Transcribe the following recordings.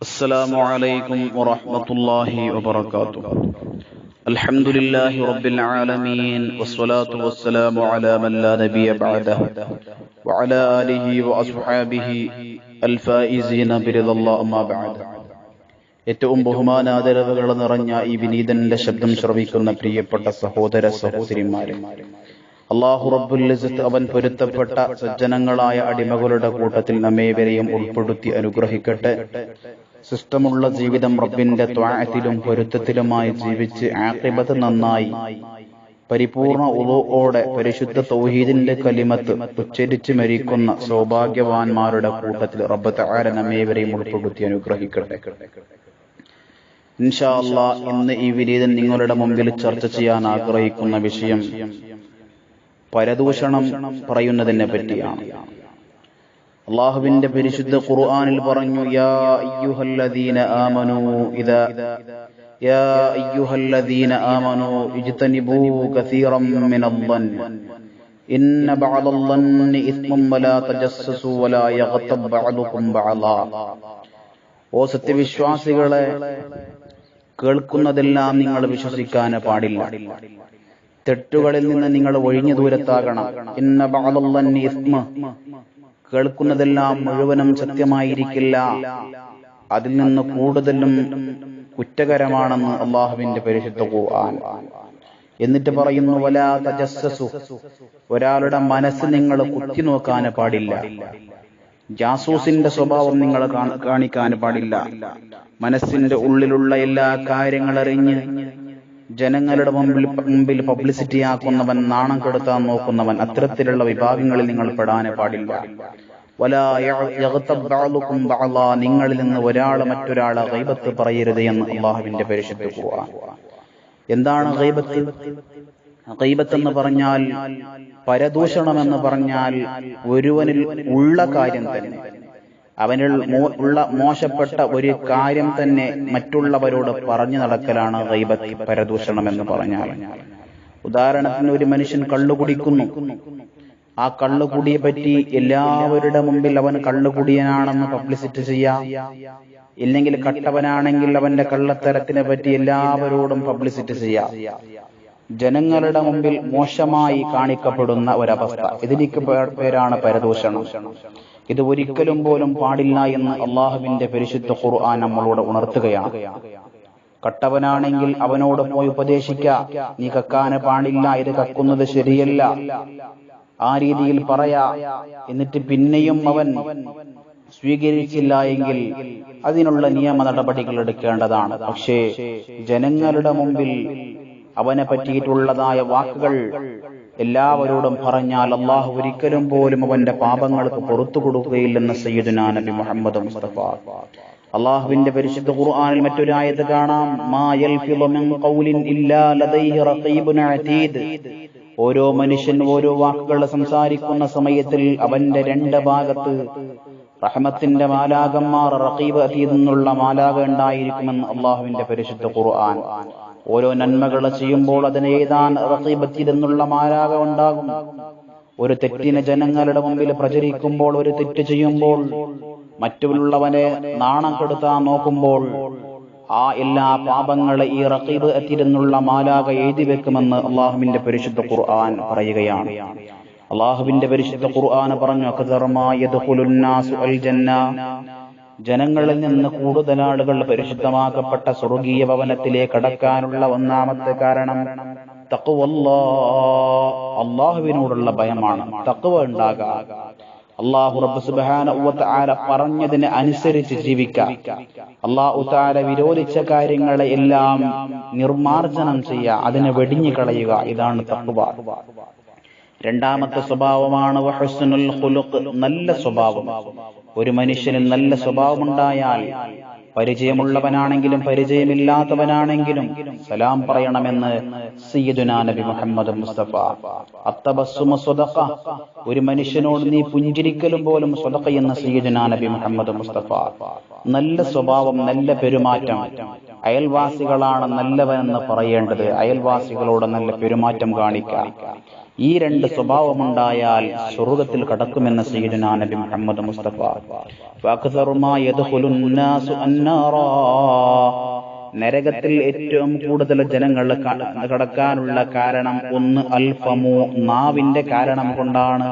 السلام عليكم ورحمة الله وبركاته الحمد لله رب العالمين والصلاة والسلام على من لا نبي بعده وعلى آله وأصحابه الفائزين برضا الله أما بعد ഏറ്റവും ബഹുമാനാദരവുകൾ നിറഞ്ഞ ഈ വിനീതന്റെ ശബ്ദം ശ്രവിക്കുന്ന പ്രിയപ്പെട്ട സഹോദര സഹോദരിമാരെ അള്ളാഹു റബ്ബുൽ ഇസ്സത്ത് അവൻ പൊരുത്തപ്പെട്ട സജ്ജനങ്ങളായ അടിമകളുടെ കൂട്ടത്തിൽ നമ്മേവരെയും ഉൾപ്പെടുത്തി അനുഗ്രഹിക്കട്ടെ സിസ്റ്റമുള്ള ജീവിതം റബ്ബിന്റെ ത്വാഴത്തിലും പൊരുത്തത്തിലുമായി ജീവിച്ച് ആക്രിബത്ത് നന്നായി. പരിപൂർണ ഉളോടെ പരിശുദ്ധ തൗഹീദിന്റെ കലിമത്ത് ഉച്ചരിച്ച് മരിക്കുന്ന സൗഭാഗ്യവാന്മാരുടെ കൂട്ടത്തിൽ റബ്ബ് താര നമ്മേവരെയും ഉൾപ്പെടുത്തി അനുഗ്രഹിക്കട്ടെ. ഇൻഷാ അള്ളാ ഇന്ന് ഈ വിനീതൻ നിങ്ങളുടെ മുമ്പിൽ ചർച്ച ചെയ്യാൻ ആഗ്രഹിക്കുന്ന വിഷയം പരദൂഷണം പറയുന്നതിനെ പറ്റിയാണ്. അള്ളാഹുവിന്റെ പരിശുദ്ധ ഖുർആനിൽ പറഞ്ഞു യാ അയ്യുഹല്ലദീന ആമനു ഇദാ യാ അയ്യുഹല്ലദീന ആമനു ഇജ്തനിബൂ കസീറം മിനദ്ദൻ ഇന്ന ബഅദദ്ദന്നി ഇസ്മും വലാ തജസ്സസു വലാ യഗ്തബ് ബഅദുകും ബഅദാ. ഓ സത്യവിശ്വാസികളെ കേൾക്കുന്നതെല്ലാം നിങ്ങൾ വിശ്വസിക്കാൻ പാടില്ല. തെറ്റുകളിൽ നിന്ന് നിങ്ങൾ ഒഴിഞ്ഞു ദൂരത്താകണം. ഇന്ന ബഅദദ്ദന്നി ഇസ്മ കേൾക്കുന്നതെല്ലാം മുഴുവനും സത്യമായിരിക്കില്ല. അതിൽ നിന്ന് കൂടുതലും കുറ്റകരമാണെന്ന് അള്ളാഹുവിന്റെ പരിശുദ്ധ ഖുർആൻ. എന്നിട്ട് പറയുന്നു വലാ തജസ്സസു. ഒരാളുടെ മനസ്സ് നിങ്ങൾ കുത്തി നോക്കാൻ പാടില്ല. ജാസൂസിന്റെ സ്വഭാവം നിങ്ങൾ കാണിക്കാൻ പാടില്ല. മനസ്സിന്റെ ഉള്ളിലുള്ള എല്ലാ കാര്യങ്ങൾ അറിഞ്ഞ് ജനങ്ങളുടെ മുമ്പിൽ മുമ്പിൽ പബ്ലിസിറ്റി ആക്കുന്നവൻ നാണം കെടുത്താൻ നോക്കുന്നവൻ അത്തരത്തിലുള്ള വിഭാഗങ്ങളിൽ നിങ്ങൾ പെടാനെ പാടില്ല. നിങ്ങളിൽ നിന്ന് ഒരാൾ മറ്റൊരാളെ ഗൈബത്ത് പറയരുത് എന്ന് അള്ളാഹുവിന്റെ പരിശുദ്ധ എന്താണ് ഗൈബത്ത്? ഗൈബത്ത് എന്ന് പറഞ്ഞാൽ പരദൂഷണം എന്ന് പറഞ്ഞാൽ ഒരുവനിൽ ഉള്ള കാര്യം തന്നെ. അവനിൽ ഉള്ള മോശപ്പെട്ട ഒരു കാര്യം തന്നെ മറ്റുള്ളവരോട് പറഞ്ഞു നടക്കലാണ് ഗൈബത്ത് പരദൂഷണം എന്ന് പറഞ്ഞാൽ. ഉദാഹരണത്തിന് ഒരു മനുഷ്യൻ കള്ളു കുടിക്കുന്നു. ആ കള്ളുകുടിയെ പറ്റി എല്ലാവരുടെ മുമ്പിൽ അവൻ കള്ളുകുടിയനാണെന്ന് പബ്ലിസിറ്റി ചെയ്യാം. ഇല്ലെങ്കിൽ കട്ടവനാണെങ്കിൽ അവന്റെ കള്ളത്തരത്തിനെ പറ്റി എല്ലാവരോടും പബ്ലിസിറ്റി ചെയ്യാം. ജനങ്ങളുടെ മുമ്പിൽ മോശമായി കാണിക്കപ്പെടുന്ന ഒരവസ്ഥ. ഇതിലേക്ക് പേരാണ് പരദൂഷണം. ഇത് ഒരിക്കലും പോലും പാടില്ല എന്ന് അള്ളാഹുവിന്റെ പരിശുദ്ധ ഖുർആൻ നമ്മളോട് ഉണർത്തുകയാണ്. കട്ടവനാണെങ്കിൽ അവനോട് പോയി ഉപദേശിക്ക. നീ കക്കാന് പാടില്ല ഇത് കക്കുന്നത് ശരിയല്ല. ആ രീതിയിൽ പറയാ. എന്നിട്ട് പിന്നെയും അവൻ സ്വീകരിച്ചില്ല എങ്കിൽ അതിനുള്ള നിയമ നടപടികൾ എടുക്കേണ്ടതാണ്. പക്ഷേ ജനങ്ങളുടെ മുമ്പിൽ അവനെ പറ്റിയിട്ടുള്ളതായ വാക്കുകൾ എല്ലാവരോടും പറഞ്ഞാൽ അള്ളാഹു ഒരിക്കലും പോലും അവന്റെ പാപങ്ങൾക്ക് പുറത്തു കൊടുക്കുകയില്ലെന്ന് സയ്യിദുനാ നബി മുഹമ്മദ് മുസ്തഫ. അള്ളാഹുവിന്റെ പരിശുദ്ധ ഖുർആനിൽ മറ്റൊരായത് കാണാം. മാ ഖൗലിൻ ഇല്ലാ ലദൈഹി റഖീബുൻ അതീദ് ഓരോ മനുഷ്യൻ ഓരോ വാക്കുകൾ സംസാരിക്കുന്ന സമയത്തിൽ അവന്റെ രണ്ട് ഭാഗത്ത് റഹമത്തിന്റെ മാലാകന്മാർ റഖീബ് അതീദ് എന്നുള്ള മാലാക ഉണ്ടായിരിക്കുമെന്ന് അള്ളാഹുവിന്റെ പരിശുദ്ധ ഖുർആൻ. ഓരോ നന്മകൾ ചെയ്യുമ്പോൾ അതിന് ഏതാൻ റസീബത്തിരുന്നുള്ള മാരാക ഉണ്ടാകും. ഒരു തെറ്റിന് ജനങ്ങളുടെ മുമ്പിൽ പ്രചരിക്കുമ്പോൾ ഒരു തെറ്റ് ചെയ്യുമ്പോൾ മറ്റുള്ളവനെ നാണം കെടുത്താൻ നോക്കുമ്പോൾ ആ എല്ലാ പാപങ്ങളെ ഈ റഖീബ് എത്തിരുന്നുള്ള മാലാക എഴുതി വെക്കുമെന്ന് അള്ളാഹുവിന്റെ പരിശുദ്ധ ഖുർആൻ പറയുകയാണ്. അള്ളാഹുവിന്റെ പരിശുദ്ധ ഖുർആൻ പറഞ്ഞു ജനങ്ങളിൽ നിന്ന് കൂടുതൽ ആളുകൾ പരിശുദ്ധമാക്കപ്പെട്ട സ്വർഗീയ ഭവനത്തിലേക്ക് കടക്കാനുള്ള ഒന്നാമത്തെ കാരണം തക്കുവല്ലാ അള്ളാഹുവിനോടുള്ള ഭയമാണ്. തക്കുവ ഉണ്ടാകാം. അള്ളാഹു റബ്ബ് സുബാന പറഞ്ഞതിന് അനുസരിച്ച് ജീവിക്കാം. അള്ളാഹു താര വിരോധിച്ച കാര്യങ്ങളെ എല്ലാം നിർമാർജനം ചെയ്യുക അതിനെ വെടിഞ്ഞു കളയുക. ഇതാണ് തക്കുവ രണ്ടാമത്തെ സ്വഭാവമാണ് നല്ല സ്വഭാവം. ഒരു മനുഷ്യന് നല്ല സ്വഭാവമുണ്ടായാൽ പരിചയമുള്ളവനാണെങ്കിലും പരിചയമില്ലാത്തവനാണെങ്കിലും സലാം പറയണമെന്ന് സയ്യിദുനാ നബി മുഹമ്മദ് മുസ്തഫ. അത്തബസ്സുമ സ്വതക്ക ഒരു മനുഷ്യനോട് നീ പുഞ്ചിരിക്കലും പോലും സ്വതക്ക എന്ന സയ്യിദുനാ നബി മുഹമ്മദ് മുസ്തഫ. നല്ല സ്വഭാവം നല്ല പെരുമാറ്റം. അയൽവാസികളാണ് നല്ലവനെന്ന് പറയേണ്ടത്. അയൽവാസികളോട് നല്ല പെരുമാറ്റം കാണിക്കുക ഈ രണ്ട് സ്വഭാവമുണ്ടായാൽ സ്വർഗത്തിൽ കടക്കുമെന്ന് സയ്യിദുനാ നബി മുഹമ്മദ് മുസ്തഫ. നരകത്തിൽ ഏറ്റവും കൂടുതൽ ജനങ്ങൾ കടക്കാനുള്ള കാരണം ഒന്ന് അൽഫമു നാവിന്റെ കാരണം കൊണ്ടാണ്.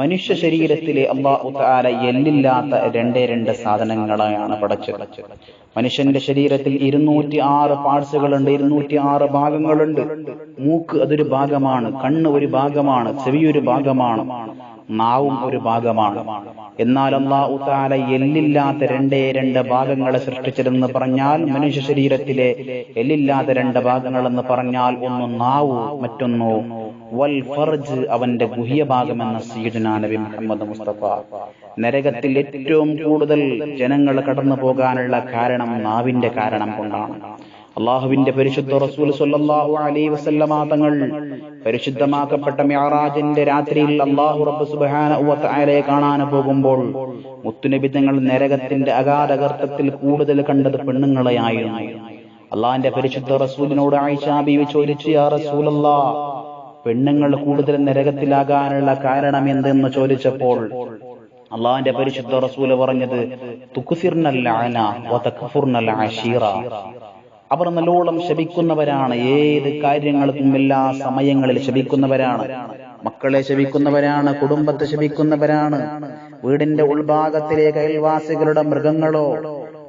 മനുഷ്യ ശരീരത്തിലെ അള്ളാഹു താല എല്ലില്ലാത്ത രണ്ടേ രണ്ട് സാധനങ്ങളെയാണ് പടച്ചത്. മനുഷ്യന്റെ ശരീരത്തിൽ ഇരുന്നൂറ്റി ആറ് പാർട്സുകളുണ്ട് ഇരുന്നൂറ്റി ആറ് ഭാഗങ്ങളുണ്ട്. മൂക്ക് അതൊരു ഭാഗമാണ് കണ്ണ് ഒരു ഭാഗമാണ് ചെവിയൊരു ഭാഗമാണ്. നാവും ഒരു ഭാഗമാണ്. എന്നാൽ അള്ളാഹു താല എല്ലില്ലാത്ത രണ്ടേ രണ്ട് ഭാഗങ്ങളെ സൃഷ്ടിച്ചതെന്ന് പറഞ്ഞാൽ മനുഷ്യ ശരീരത്തിലെ എല്ലില്ലാത്ത രണ്ട് ഭാഗങ്ങളെന്ന് പറഞ്ഞാൽ ഒന്ന് നാവു മറ്റൊന്നു വൽ ഫർജ് അവന്റെ ഗുഹ്യ ഭാഗമെന്ന സീദുന മുഹമ്മദ് മുസ്തഫ. നരകത്തിൽ ഏറ്റവും കൂടുതൽ ജനങ്ങൾ കടന്നു പോകാനുള്ള കാരണം നാവിന്റെ കാരണം കൊണ്ടാണ്. അള്ളാഹുവിന്റെ പരിശുദ്ധ റസൂൽ സല്ലല്ലാഹു അലൈഹി വസല്ലമ തങ്ങൾ പരിശുദ്ധമാക്കപ്പെട്ട മ്യാറാജിന്റെ രാത്രിയിൽ അള്ളാഹു റബ്ബ് സുബ്ഹാനഹു വ തആലയെ കാണാൻ പോകുമ്പോൾ മുത്തുനബി തങ്ങൾ നരകത്തിന്റെ അഗാധകർത്തത്തിൽ കൂടുതൽ കണ്ടത് പെണ്ണുങ്ങളെയായിരുന്നു. അള്ളാഹിന്റെ പരിശുദ്ധ റസൂലിനോട് ആയിഷ ബീവി ചോദിച്ചു യാ റസൂലല്ലാ പെണ്ണുങ്ങൾ കൂടുതൽ നരകത്തിലാകാനുള്ള കാരണം എന്തെന്ന് ചോദിച്ചപ്പോൾ അള്ളാഹിന്റെ പരിശുദ്ധ റസൂൽ പറഞ്ഞത് അശീറ. അവർ നല്ലോളം ശപിക്കുന്നവരാണ്. ഏത് കാര്യങ്ങൾക്കും എല്ലാ സമയങ്ങളിൽ ശപിക്കുന്നവരാണ്. മക്കളെ ശപിക്കുന്നവരാണ് കുടുംബത്തെ ശപിക്കുന്നവരാണ്. വീടിന്റെ ഉൾഭാഗത്തിലേക്ക് അയൽവാസികളുടെ മൃഗങ്ങളോ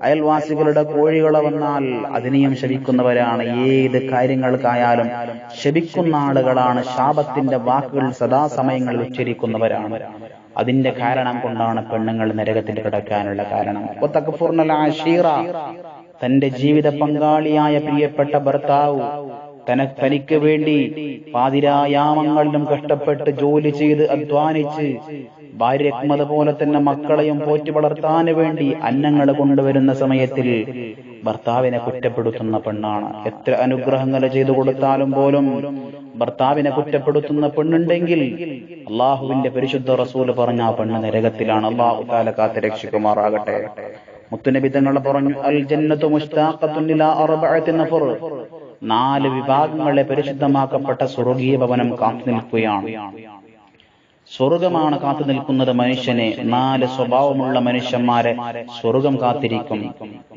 അയൽവാസികളുടെ കോഴികളോ വന്നാൽ അതിനെയും ശപിക്കുന്നവരാണ്. ഏത് കാര്യങ്ങൾക്കായാലും ശപിക്കുന്ന ആളുകളാണ്. ശാപത്തിന്റെ വാക്കുകൾ സദാസമയങ്ങളിൽ ഉച്ചരിക്കുന്നവരാണ്. അതിന്റെ കാരണം കൊണ്ടാണ് പെണ്ണുങ്ങൾ നരകത്തിൽ കിടക്കാനുള്ള കാരണം. തന്റെ ജീവിത പങ്കാളിയായ പ്രിയപ്പെട്ട ഭർത്താവ് തന തനിക്ക് വേണ്ടി പാതിരായാമങ്ങളിലും കഷ്ടപ്പെട്ട് ജോലി ചെയ്ത് അധ്വാനിച്ച് ഭാര്യക്മത പോലെ തന്നെ മക്കളെയും പോറ്റി വളർത്താൻ വേണ്ടി അന്നങ്ങൾ കൊണ്ടുവരുന്ന സമയത്തിൽ ഭർത്താവിനെ കുറ്റപ്പെടുത്തുന്ന പെണ്ണാണ്. എത്ര അനുഗ്രഹങ്ങൾ ചെയ്തു കൊടുത്താലും പോലും ഭർത്താവിനെ കുറ്റപ്പെടുത്തുന്ന പെണ്ണുണ്ടെങ്കിൽ അള്ളാഹുവിന്റെ പരിശുദ്ധ റസൂൽ പറഞ്ഞ ആ പെണ്ണ് നരകത്തിലാണ്. അള്ളാഹു താല കാത്ത് രക്ഷിക്കുമാറാകട്ടെ. മുത്തുനബി തങ്ങൾ പറഞ്ഞു അൽ ജന്നത്തു മുസ്താഖത്തുൻ ഇലാ അർബഅത്തി നഫർ. നാല് വിഭാഗങ്ങളെ പരിശുദ്ധമാക്കപ്പെട്ട സ്വർഗീയ ഭവനം കാത്തു നിൽക്കുകയാണ്. സ്വർഗമാണ് കാത്തു നിൽക്കുന്നത് മനുഷ്യനെ. നാല് സ്വഭാവമുള്ള മനുഷ്യന്മാരെ സ്വർഗം കാത്തിരിക്കും.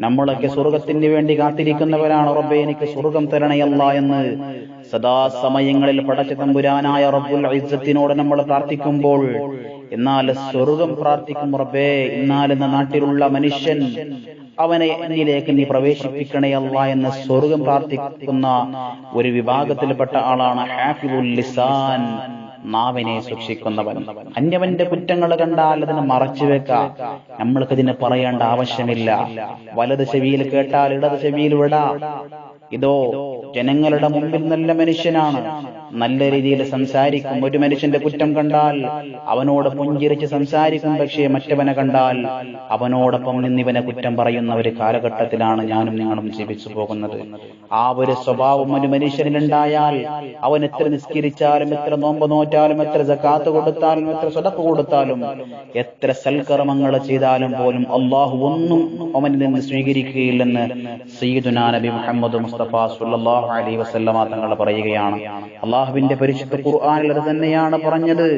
നമ്മളൊക്കെ സ്വർഗത്തിന് വേണ്ടി കാത്തിരിക്കുന്നവരാണ്. റബ്ബെ എനിക്ക് സ്വർഗം തരണയല്ല എന്ന് സദാസമയങ്ങളിൽ പടച്ച തമ്പുരാനായ റബ്ബുൽ ഇസ്സത്തിനോട് നമ്മൾ പ്രാർത്ഥിക്കുമ്പോൾ എന്നാൽ സ്വർഗം പ്രാർത്ഥിക്കും റബ്ബേ. എന്നാൽ എന്ന നാട്ടിലുള്ള മനുഷ്യൻ അവനെ എന്നിലേക്ക് നീ പ്രവേശിപ്പിക്കണേ അല്ല എന്ന് സ്വർഗം പ്രാർത്ഥിക്കുന്ന ഒരു വിഭാഗത്തിൽപ്പെട്ട ആളാണ് ഹാഫിദുൽ ലിസാൻ നാവിനെ സൂക്ഷിക്കുന്നവൻ. അന്യവന്റെ കുറ്റങ്ങൾ കണ്ടാൽ അതിനെ മറച്ചു വെക്കാം. നമ്മൾക്ക് ഇതിനെ പറയേണ്ട ആവശ്യമില്ല. വലത് ചെവിയിൽ കേട്ടാൽ ഇടത് ചെവിയിൽ വിടാം. ഇതോ ജനങ്ങളുടെ മുമ്പിൽ നല്ല മനുഷ്യനാണ്. നല്ല രീതിയിൽ സംസാരിക്കും. ഒരു മനുഷ്യന്റെ കുറ്റം കണ്ടാൽ അവനോട് പുഞ്ചിരിച്ച് സംസാരിക്കും. പക്ഷേ മറ്റവനെ കണ്ടാൽ അവനോടൊപ്പം നിന്നിവനെ കുറ്റം പറയുന്ന ഒരു കാലഘട്ടത്തിലാണ് ഞാനും നിങ്ങളും ജീവിച്ചു പോകുന്നത്. ആ ഒരു സ്വഭാവം ഒരു മനുഷ്യനിലുണ്ടായാൽ അവൻ എത്ര നിസ്കരിച്ചാലും എത്ര നോമ്പ് നോറ്റാലും എത്ര ജക്കാത്ത് കൊടുത്താലും എത്ര സ്വതപ്പ് കൊടുത്താലും എത്ര സൽക്കർമ്മങ്ങൾ ചെയ്താലും പോലും അള്ളാഹു ഒന്നും അവനിൽ നിന്ന് സ്വീകരിക്കുകയില്ലെന്ന് സയ്യിദുനാ നബി മുഹമ്മദ് മുസ്തഫ വസല്ലമ തങ്ങൾ പറയുകയാണ് അള്ളാഹുവിന്റെ പരിശുദ്ധ ഖുർആാനിൽ അത് തന്നെയാണ് പറഞ്ഞത്.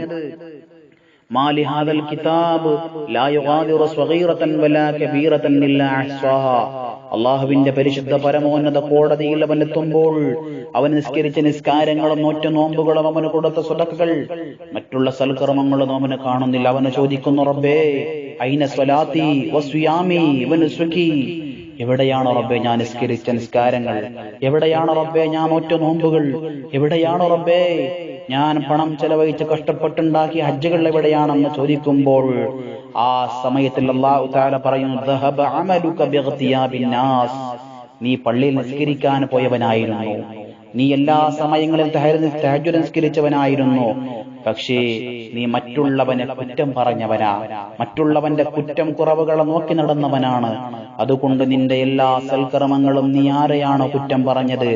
അള്ളാഹുവിന്റെ പരിശുദ്ധ പരമോന്നത കോടതിയിൽ അവൻ എത്തുമ്പോൾ അവൻ നിസ്കരിച്ച നിസ്കാരങ്ങളും ഒറ്റ നോമ്പുകളും അവന് കൊടുത്ത സ്വതക്കുകൾ. മറ്റുള്ള സൽക്കർമ്മങ്ങളും അവന് കാണുന്നില്ല. അവന് ചോദിക്കുന്നു റബ്ബേ ഐന എവിടെയാണോ റബ്ബെ ഞാൻ നിസ്കരിച്ച നിസ്കാരങ്ങൾ? എവിടെയാണോ റബ്ബെ ഞാൻ ഒറ്റ നോമ്പുകൾ? എവിടെയാണോ റബ്ബെ ഞാൻ പണം ചെലവഴിച്ച് കഷ്ടപ്പെട്ടുണ്ടാക്കിയ ഹജ്ജുകൾ എവിടെയാണെന്ന് ചോദിക്കുമ്പോൾ ആ സമയത്തിൽ അള്ളാഹു താല പറയുന്നു "ദഹബ അമലുക ബിഗ്തിയാബിൻ നീ പള്ളിയിൽ നിസ്കരിക്കാൻ പോയവനായിരുന്നു. നീ എല്ലാ സമയങ്ങളിൽ തഹജു നിസ്കരിച്ചവനായിരുന്നു. പക്ഷേ നീ മറ്റുള്ളവനെ കുറ്റം പറഞ്ഞവനാ. മറ്റുള്ളവന്റെ കുറ്റം കുറവുകളെ നോക്കി നടന്നവനാണ്. അതുകൊണ്ട് നിന്റെ എല്ലാ സൽക്കർമ്മങ്ങളും നീ ആരെയാണോ കുറ്റം പറഞ്ഞത്?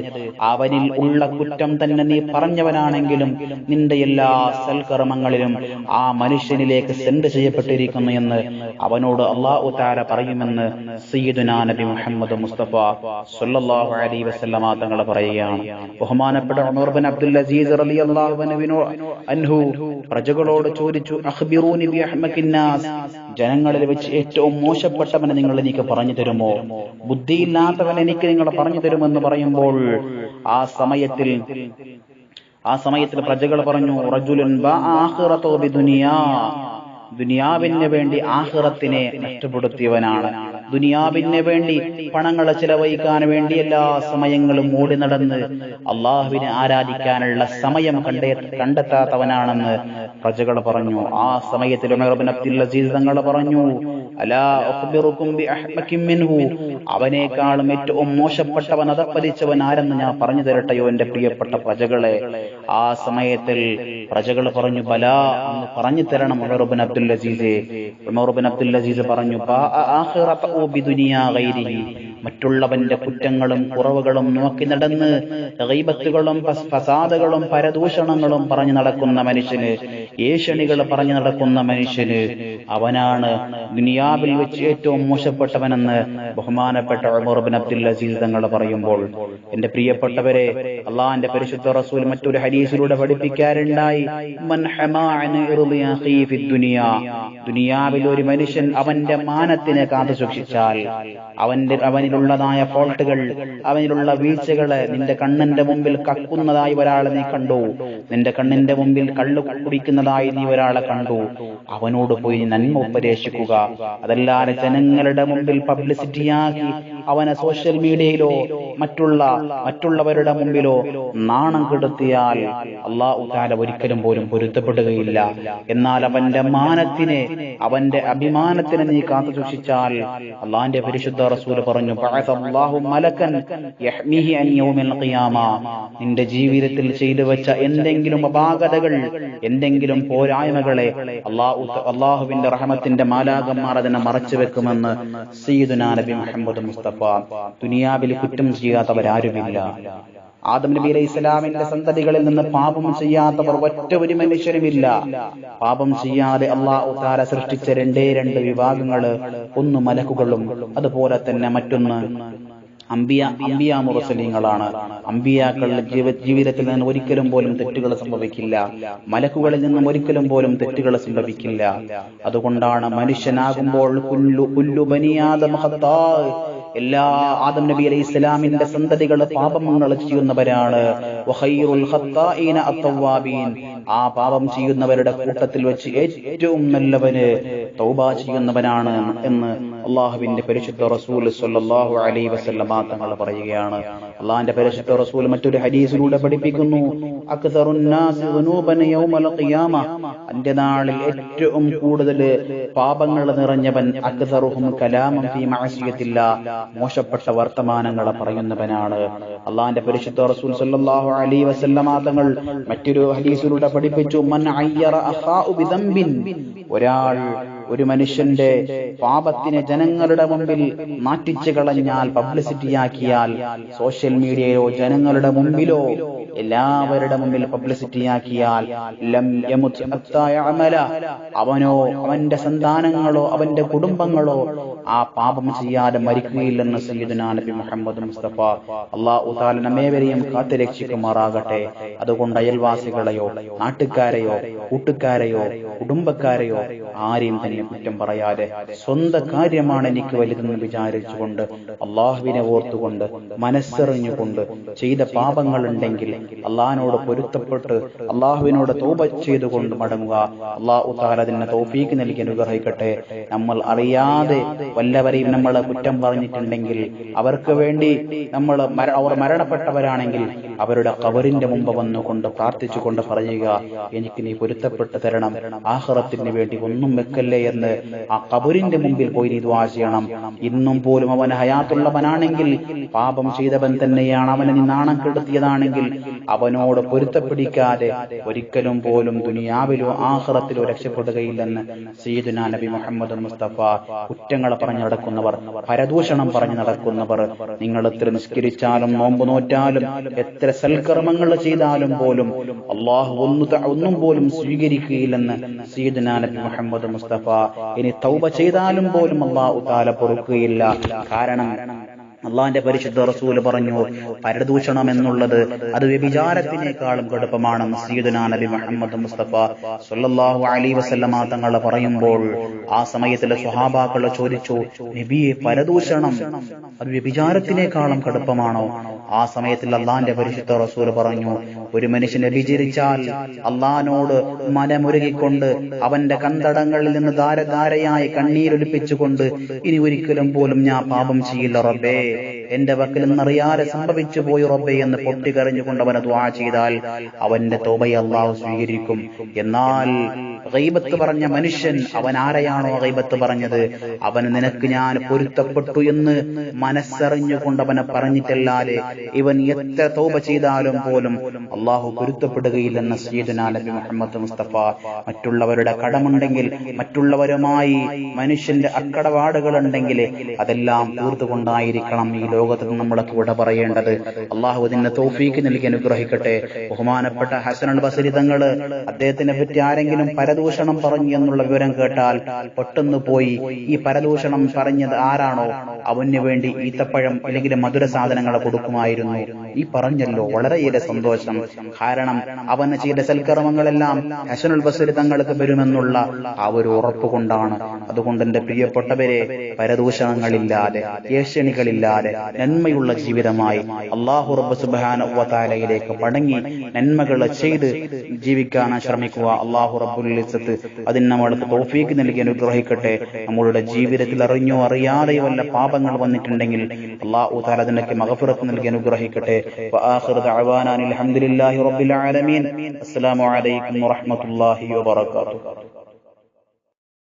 അവനിൽ ഉള്ള കുറ്റം തന്നെ നീ പറഞ്ഞവനാണെങ്കിലും നിന്റെ എല്ലാ സൽക്കർമ്മങ്ങളിലും ആ മനുഷ്യനിലേക്ക് സെൻഡ് ചെയ്യപ്പെട്ടിരിക്കുന്നു എന്ന് അവനോട് അള്ളാഹു താര പറയുമെന്ന് സയ്യിദുനാ നബി മുഹമ്മദ് മുസ്തഫ സല്ലല്ലാഹു അലൈഹി വസല്ലമ തങ്ങൾ പറയുകയാണ്. ബഹുമാനപ്പെട്ട ഉമർ ബിൻ അബ്ദുൽ അസീസ് റളിയല്ലാഹു അൻഹു പ്രജകളോട് ചോദിച്ചു അഖ്ബിറൂനി ബി അഹ്മക്കിന്നാസ് ജനങ്ങളിൽ വെച്ച് ഏറ്റവും മോശപ്പെട്ടവനെ നിങ്ങൾ എനിക്ക് പറഞ്ഞു തരുമോ ബുദ്ധിയില്ലാത്തവൻ എനിക്ക് നിങ്ങൾ പറഞ്ഞു തരുമെന്ന് പറയുമ്പോൾ ആ സമയത്തിൽ ആ സമയത്തിൽ പ്രജകൾ പറഞ്ഞു റജുലുൻ ദുനിയാവിന് വേണ്ടി ആഹ്റത്തിനെ നഷ്ടപ്പെടുത്തിയവനാണ്. ദുനിയാവിന് വേണ്ടി പണങ്ങൾ ചിലവഴിക്കാൻ വേണ്ടി എല്ലാ സമയങ്ങളും ഓടി നടന്ന് അള്ളാഹുവിനെ ആരാധിക്കാനുള്ള സമയം കണ്ടേ കണ്ടെത്താത്തവനാണെന്ന് പ്രജകൾ പറഞ്ഞു. ആ സമയത്തിൽ ഉമർബിൻ അബ്ദുൽ അസീസ് തങ്ങൾ പറഞ്ഞു അവനേക്കാളും ഏറ്റവും മോശപ്പെട്ടവൻ അതപ്പതിച്ചവൻ ആരെന്ന് ഞാൻ പറഞ്ഞു തരട്ടെയോ എന്റെ പ്രിയപ്പെട്ട പ്രജകളെ? ആ സമയത്തിൽ പ്രജകൾ പറഞ്ഞു ബല എന്ന് പറഞ്ഞു തരണം ഉമർ അബ്ദുൽ അസീസെ ഉമർ അബ്ദുൽ അസീസ് പറഞ്ഞു. മറ്റുള്ളവന്റെ കുറ്റങ്ങളും കുറവുകളും നോക്കി നടന്ന് ഗൈബത്തുകളും ഫസ്- ഫസാദുകളും പരദൂഷണങ്ങളും പറഞ്ഞു നടക്കുന്ന മനുഷ്യന് ഏഷണികൾ പറഞ്ഞു നടക്കുന്ന മനുഷ്യന് അവനാണ് ദുനിയാവിൽ വെച്ച് ഏറ്റവും മോശപ്പെട്ടവനെന്ന് ബഹുമാനപ്പെട്ട ഉമർ ബിൻ അബ്ദുൽ അസീസ് തങ്ങൾ പറയുമ്പോൾ എന്റെ പ്രിയപ്പെട്ടവരെ അള്ളാഹിന്റെ പരിശുദ്ധ റസൂൽ മറ്റൊരു ഹരീസിലൂടെ പഠിപ്പിക്കാറുണ്ടായി ദുനിയാവിൽ ഒരു മനുഷ്യൻ അവന്റെ മാനത്തിനെ കാത്തു സൂക്ഷിച്ചാൽ അവന്റെ അവനിലുള്ളതായ ഫോൾട്ടുകൾ അവനിലുള്ള വീഴ്ചകളെ നിന്റെ കണ്ണന്റെ മുമ്പിൽ കക്കുന്നതായി ഒരാളെ നീ കണ്ടു. നിന്റെ കണ്ണിന്റെ മുമ്പിൽ കള്ളു കുടിക്കുന്നതായി നീ ഒരാളെ കണ്ടു. അവനോട് പോയി നന്മ ഉപദേശിക്കുക. അതല്ലാതെ ജനങ്ങളുടെ മുമ്പിൽ പബ്ലിസിറ്റിയാക്കി അവനെ സോഷ്യൽ മീഡിയയിലോ മറ്റുള്ള മറ്റുള്ളവരുടെ മുമ്പിലോ നാണം കെടുത്തിയാൽ അള്ളാഹു താല ഒരിക്കലും പോലും പൊരുത്തപ്പെടുകയില്ല. എന്നാൽ അവന്റെ മാനത്തിനെ അവന്റെ അഭിമാനത്തിനെ നീ കാത്തു സൂക്ഷിച്ചാൽ അള്ളാന്റെ പരിശുദ്ധ റസൂൽ പറഞ്ഞു "ബഅസ അല്ലാഹു മലക്കൻ യഹ്മിഹി അൻ യൗമിൽ ഖിയാമ. നിന്റെ ജീവിതത്തിൽ ചെയ്തു വെച്ച എന്തെങ്കിലും അപാകതകൾ എന്തെങ്കിലും പോരായ്മകളെ അള്ളാഹു അള്ളാഹുവിന്റെ റഹമത്തിന്റെ മാലാകന്മാർ അതിനെ മറച്ചു വെക്കുമെന്ന് സയ്യിദുനാ നബി മുഹമ്മദ് മുസ്തഫ. ദുനിയാവിൽ കുറ്റം ചെയ്യാത്തവരാരുമില്ല. ആദം നബി അലൈഹി ഇസ്ലാമിന്റെ സന്തതികളിൽ നിന്ന് പാപം ചെയ്യാത്തവർ ഒറ്റ ഒരു മനുഷ്യരുമില്ല. പാപം ചെയ്യാതെ അള്ളാഹു താര സൃഷ്ടിച്ച രണ്ടേ രണ്ട് വിഭാഗങ്ങൾ ഒന്ന് മലക്കുകളും അതുപോലെ തന്നെ മറ്റൊന്ന് അമ്പിയ അമ്പിയ മുറസലീങ്ങളാണ് അമ്പിയാക്കളുടെ ജീവ ജീവിതത്തിൽ നിന്ന് ഒരിക്കലും പോലും തെറ്റുകൾ സംഭവിക്കില്ല. മലക്കുകളിൽ നിന്നും ഒരിക്കലും പോലും തെറ്റുകൾ സംഭവിക്കില്ല. അതുകൊണ്ടാണ് മനുഷ്യനാകുമ്പോൾ കുല്ലു എല്ലാ ആദം നബി അലൈഹി ഇസ്ലാമിന്റെ സന്തതികൾ പാപങ്ങൾ ചെയ്യുന്നവരാണ്. ആ പാപം ചെയ്യുന്നവരുടെ കൂട്ടത്തിൽ വെച്ച് ഏറ്റവും നല്ലവന് തൗബ ചെയ്യുന്നവനാണ് എന്ന് അള്ളാഹുവിന്റെ പരിശുദ്ധ റസൂൽ അലൈഹി വസല്ലമ തങ്ങൾ പറയുകയാണ്. അള്ളാഹിന്റെ പരിശുദ്ധ റസൂൽ മറ്റൊരു ഹദീസിലൂടെ പഠിപ്പിക്കുന്നു അന്ത്യനാളിൽ ഏറ്റവും കൂടുതൽ പാപങ്ങൾ നിറഞ്ഞവൻ അക്സറുഹും കലാമം ഫീ മോശപ്പെട്ട വർത്തമാനങ്ങൾ പറയുന്നവനാണ്. അള്ളാഹിന്റെ പരിശുദ്ധ റസൂൽ സല്ലല്ലാഹു അലൈഹി വസല്ലമ തങ്ങൾ മറ്റൊരു ഹദീസിലൂടെ പഠിപ്പിച്ചു മൻ അയ്യറ ബിദംബിൻ. ഒരാൾ ഒരു മനുഷ്യന്റെ പാപത്തിനെ ജനങ്ങളുടെ മുമ്പിൽ മാറ്റിച്ചു കളഞ്ഞാൽ പബ്ലിസിറ്റിയാക്കിയാൽ സോഷ്യൽ മീഡിയയോ ജനങ്ങളുടെ മുമ്പിലോ എല്ലാവരുടെ മുമ്പിൽ പബ്ലിസിറ്റിയാക്കിയാൽ അവനോ അവന്റെ സന്താനങ്ങളോ അവന്റെ കുടുംബങ്ങളോ ആ പാപം ചെയ്യാതെ മരിക്കുകയില്ലെന്ന് സയ്യിദുനാ നബി മുഹമ്മദ് മുസ്തഫ. അള്ളാഹു താല കാത്തു രക്ഷിക്കുമാറാകട്ടെ. അതുകൊണ്ട് അയൽവാസികളെയോ നാട്ടുകാരെയോ കൂട്ടുകാരെയോ കുടുംബക്കാരെയോ ആരെയും തന്നെ കുറ്റം പറയാതെ സ്വന്തം കാര്യമാണ് എനിക്ക് വലുതെന്ന് വിചാരിച്ചുകൊണ്ട് അള്ളാഹുവിനെ ഓർത്തുകൊണ്ട് മനസ്സെറിഞ്ഞുകൊണ്ട് ചെയ്ത പാപങ്ങൾ ഉണ്ടെങ്കിൽ അള്ളാഹിനോട് പൊരുത്തപ്പെട്ട് അള്ളാഹുവിനോട് തോപ ചെയ്തുകൊണ്ട് മടങ്ങുക. അള്ളാഹു താല അതിനെ തോഫീക്ക് നൽകി അനുഗ്രഹിക്കട്ടെ. നമ്മൾ അറിയാതെ വല്ലവരെയും നമ്മൾ കുറ്റം പറഞ്ഞിട്ടുണ്ടെങ്കിൽ അവർക്ക് വേണ്ടി നമ്മൾ അവർ മരണപ്പെട്ടവരാണെങ്കിൽ അവരുടെ കവറിന്റെ മുമ്പ് വന്നുകൊണ്ട് പ്രാർത്ഥിച്ചുകൊണ്ട് പറയുക എനിക്ക് നീ പൊരുത്തപ്പെട്ട് തരണം. ആഹ്റത്തിന് വേണ്ടി ഒന്നും വെക്കല്ലേ എന്ന് ആ കബറിന്റെ മുമ്പിൽ പോയി നീ ദ്വാ ചെയ്യണം. ഇന്നും പോലും അവൻ ഹയാത്തുള്ളവനാണെങ്കിൽ പാപം ചെയ്തവൻ തന്നെയാണ് അവനെ നീ നാണം കെടുത്തിയതാണെങ്കിൽ അവനോട് പൊരുത്തപ്പെടിക്കാതെ ഒരിക്കലും പോലും ദുനിയാവിലോ ആഹ്റത്തിലോ രക്ഷപ്പെടുകയില്ലെന്ന് സീദുന നബി മുഹമ്മദ് മുസ്തഫ കുറ്റങ്ങളെ പറഞ്ഞു നടക്കുന്നവർ പരദൂഷണം പറഞ്ഞു നടക്കുന്നവർ. നിങ്ങൾ എത്ര നിസ്കരിച്ചാലും നോമ്പ് നോറ്റാലും എത്ര സൽക്കർമ്മങ്ങൾ ചെയ്താലും പോലും അള്ളാഹു ഒന്നു ഒന്നും പോലും സ്വീകരിക്കുകയില്ലെന്ന് സീദനാനബി നബി മുഹമ്മദ് മുസ്തഫ. ഇനി തൗബ ചെയ്താലും പോലും അള്ളാഹു താല പൊറുക്കുകയില്ല. കാരണം അള്ളാന്റെ പരിശുദ്ധ റസൂൽ പറഞ്ഞു പരദൂഷണം എന്നുള്ളത് അത് വ്യഭിചാരത്തിനേക്കാളും കടുപ്പമാണെന്ന് സീദുന നബി മുഹമ്മദ് മുസ്തഫ സല്ലല്ലാഹു അലൈഹി വസല്ലമ തങ്ങൾ പറയുമ്പോൾ ആ സമയത്തിലെ സ്വഹാബാക്കൾ ചോദിച്ചു നബിയെ പരദൂഷണം അത് വ്യഭിചാരത്തിനേക്കാളും കടുപ്പമാണോ? ആ സമയത്തിൽ അള്ളാന്റെ പരിശുദ്ധ റസൂൽ പറഞ്ഞു ഒരു മനുഷ്യനെ വിചരിച്ചാൽ അള്ളഹാനോട് മനമുരുകിക്കൊണ്ട് അവന്റെ കന്തടങ്ങളിൽ നിന്ന് ധാരധാരയായി കണ്ണീരൊലിപ്പിച്ചുകൊണ്ട് ഇനി ഒരിക്കലും പോലും ഞാൻ പാപം ചെയ്യില്ല റബ്ബേ. എന്റെ വക്കിൽ നിന്നറിയാതെ സംഭവിച്ചു പോയി റബ്ബേ എന്ന് പൊട്ടിക്കറിഞ്ഞുകൊണ്ട് അവനെ ദ്വാ ചെയ്താൽ അവന്റെ തോബയെ അള്ളാഹു സ്വീകരിക്കും. എന്നാൽ ഗൈബത്ത് പറഞ്ഞ മനുഷ്യൻ അവൻ ആരെയാണോ ഗൈബത്ത് പറഞ്ഞത്? അവന് നിനക്ക് ഞാൻ പൊരുത്തപ്പെട്ടു എന്ന് മനസ്സറിഞ്ഞുകൊണ്ട് അവനെ പറഞ്ഞിട്ടല്ലാതെ ഇവൻ എത്ര തോപ ചെയ്താലും പോലും അള്ളാഹു പൊരുത്തപ്പെടുകയില്ലെന്ന സീദന നബി മുഹമ്മദ് മുസ്തഫ. മറ്റുള്ളവരുടെ കടമുണ്ടെങ്കിൽ മറ്റുള്ളവരുമായി മനുഷ്യന്റെ അക്കടപാടുകൾ ഉണ്ടെങ്കിൽ അതെല്ലാം തീർത്തുകൊണ്ടായിരിക്കണം ഈ ലോകത്ത് നിന്ന് നമ്മളൊക്കെ വിട പറയേണ്ടത്. അള്ളാഹു അതിന്റെ തോഫീക്ക് നൽകി അനുഗ്രഹിക്കട്ടെ. ബഹുമാനപ്പെട്ട ഹസൻ ബസരി തങ്ങൾ അദ്ദേഹത്തിനെ പറ്റി ആരെങ്കിലും പരദൂഷണം പറഞ്ഞു എന്നുള്ള വിവരം കേട്ടാൽ പെട്ടെന്ന് പോയി ഈ പരദൂഷണം പറഞ്ഞത് ആരാണോ? അവന് വേണ്ടി ഈത്തപ്പഴം അല്ലെങ്കിൽ മധുര സാധനങ്ങൾ കൊടുക്കുമായിരുന്നു. ഈ പറഞ്ഞല്ലോ വളരെയേറെ സന്തോഷം. കാരണം അവന് ചെയ്ത സൽക്കർമ്മങ്ങളെല്ലാം ഹസനുൽ ബസീർ തങ്ങൾക്ക് വരുമെന്നുള്ള ആ ഒരു ഉറപ്പ് കൊണ്ടാണ്. അതുകൊണ്ട് എന്റെ പ്രിയപ്പെട്ടവരെ പരദൂഷണങ്ങളില്ലാതെ ഏഷ്യണികളില്ലാതെ നന്മയുള്ള ജീവിതമായി അള്ളാഹു റബ്ബ് സുബാനയിലേക്ക് പടങ്ങി നന്മകൾ ചെയ്ത് ജീവിക്കാൻ ശ്രമിക്കുക അള്ളാഹു റബ്ബുൽ ഇസ്സത്ത് അതിന് നമ്മൾക്ക് തോഫീക്ക് നൽകി അനുഗ്രഹിക്കട്ടെ. നമ്മളുടെ ജീവിതത്തിൽ അറിഞ്ഞോ അറിയാതെയോ വല്ല പാപങ്ങൾ വന്നിട്ടുണ്ടെങ്കിൽ അള്ളാഹു താല അതിനൊക്കെ മഗഫിറത്ത് നൽകി അനുഗ്രഹിക്കട്ടെ. അൽഹംദുലില്ലാഹി റബ്ബിൽ ആലമീൻ. അസ്സലാമു അലൈക്കും വറഹ്മത്തുള്ളാഹി വബറകാതുഹു.